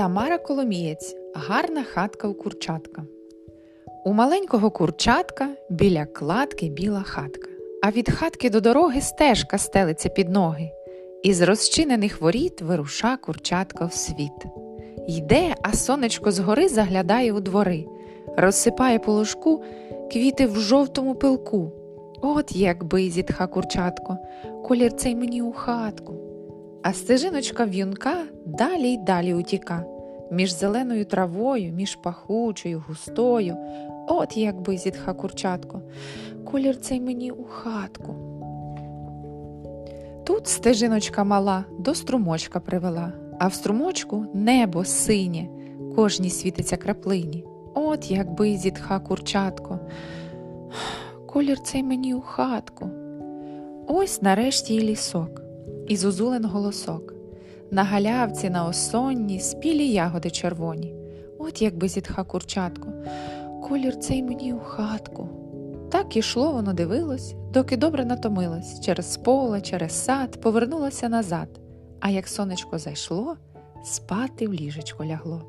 Тамара Коломієць. Гарна хатка у курчатка. У маленького курчатка біля кладки біла хатка, а від хатки до дороги стежка стелиться під ноги. Із розчинених воріт вируша курчатка в світ. Йде, а сонечко згори заглядає у двори, розсипає по ложку квіти в жовтому пилку. От якби зітха курчатко, колір цей мені у хатку. А стежиночка в'юнка далі й далі утіка, між зеленою травою, між пахучою, густою. От якби зітха курчатко, колір цей мені у хатку. Тут стежиночка мала до струмочка привела, а в струмочку небо синє, кожній світиться краплині. От якби зітха курчатко, колір цей мені у хатку. Ось нарешті й лісок, і зозулен голосок. На галявці на осонні спілі ягоди червоні. От якби зітха курчатко, колір цей мені у хатку. Так ішло воно дивилось, доки добре натомилось, через поле, через сад повернулося назад, а як сонечко зайшло, спати в ліжечко лягло.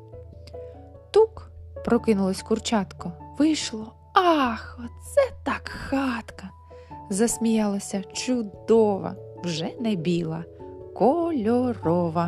Тук прокинулось курчатко, вийшло. Ах, оце так хатка. Засміялося чудова, вже не біла, кольорова.